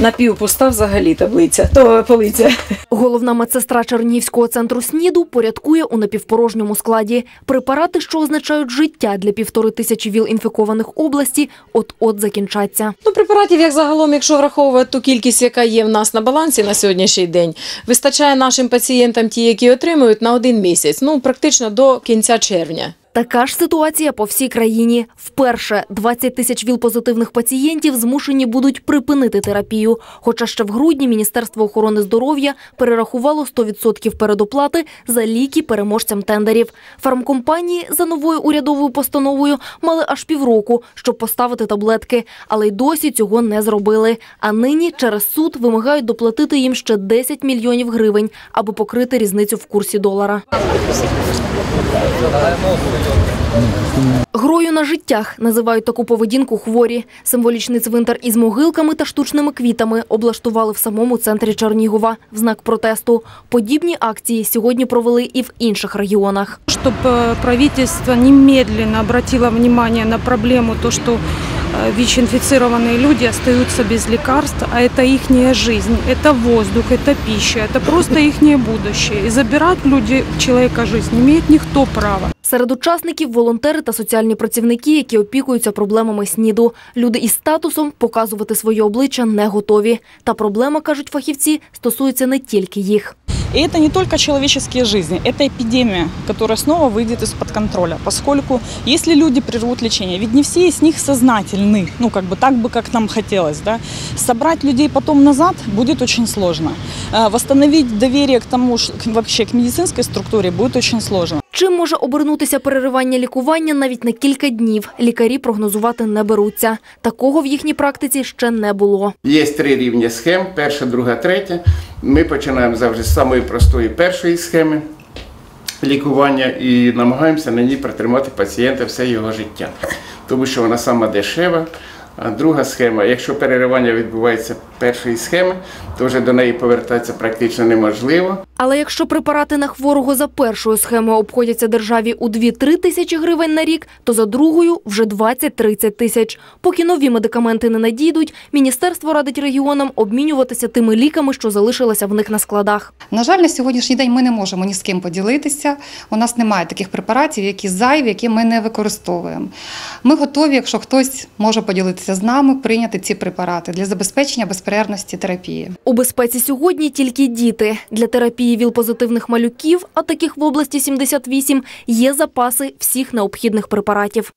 Напівпуста взагалі таблиця, то полиця. Головна медсестра Чернігівського центру СНІДу порядкує у напівпорожньому складі. Препарати, що означають життя для півтори тисячі ВІЛ-інфікованих області, от-от закінчаться. Ну, препаратів, як загалом, якщо враховувати ту кількість, яка є в нас на балансі на сьогоднішній день, вистачає нашим пацієнтам, ті, які отримують, на один місяць, ну практично до кінця червня. Така ж ситуація по всій країні. Вперше 20 тисяч ВІЛ-позитивних пацієнтів змушені будуть припинити терапію. Хоча ще в грудні Міністерство охорони здоров'я перерахувало 100% передоплати за ліки переможцям тендерів. Фармкомпанії за новою урядовою постановою мали аж півроку, щоб поставити таблетки, але й досі цього не зробили. А нині через суд вимагають доплатити їм ще 10 мільйонів гривень, аби покрити різницю в курсі долара. Грою на життях називають таку поведінку хворі. Символічний цвинтар із могилками та штучними квітами облаштували в самому центрі Чернігова в знак протесту. Подібні акції сьогодні провели і в інших регіонах. чтобы правительство немедленно обратило внимание на проблему, то, что э, ВИЧ-инфицированные люди остаются без лекарств, а это их жизнь, это воздух, это пища, это просто их будущее. И забирать люди человека жизнь не имеет никто права. Серед учасників волонтери та соціальні працівники, які опікуються проблемами СНІДу. Люди із статусом показувати своє обличчя не готові. Та проблема, кажуть фахівці, стосується не тільки їх. И это не только человеческие жизни, это эпидемия, которая снова выйдет из-под контроля, поскольку если люди прервут лечение, ведь не все из них сознательны, ну как бы так бы, как нам хотелось, да, собрать людей потом назад будет очень сложно. Э, Восстановить доверие к тому, ш- к- вообще к медицинской структуре будет очень сложно. Чим може обернутися переривання лікування навіть на кілька днів? Лікарі прогнозувати не беруться. Такого в їхній практиці ще не було. Є три рівні схем: перша, друга, третя. Ми починаємо завжди з самої простої першої схеми лікування і намагаємося на ній протримати пацієнта все його життя, тому що вона сама дешева. А друга схема, якщо переривання відбувається першої схеми, то вже до неї повертатися практично неможливо. Але якщо препарати на хворого за першою схемою обходяться державі у 2-3 тисячі гривень на рік, то за другою вже 20-30 тисяч. Поки нові медикаменти не надійдуть, міністерство радить регіонам обмінюватися тими ліками, що залишилися в них на складах. На жаль, на сьогоднішній день ми не можемо ні з ким поділитися. У нас немає таких препаратів, які зайві, які ми не використовуємо. Ми готові, якщо хтось може поділитися з нами, прийняти ці препарати для забезпечення безперервності терапії. У безпеці сьогодні тільки діти. Для терапії ВІЛ-позитивних малюків, а таких в області 78, є запаси всіх необхідних препаратів.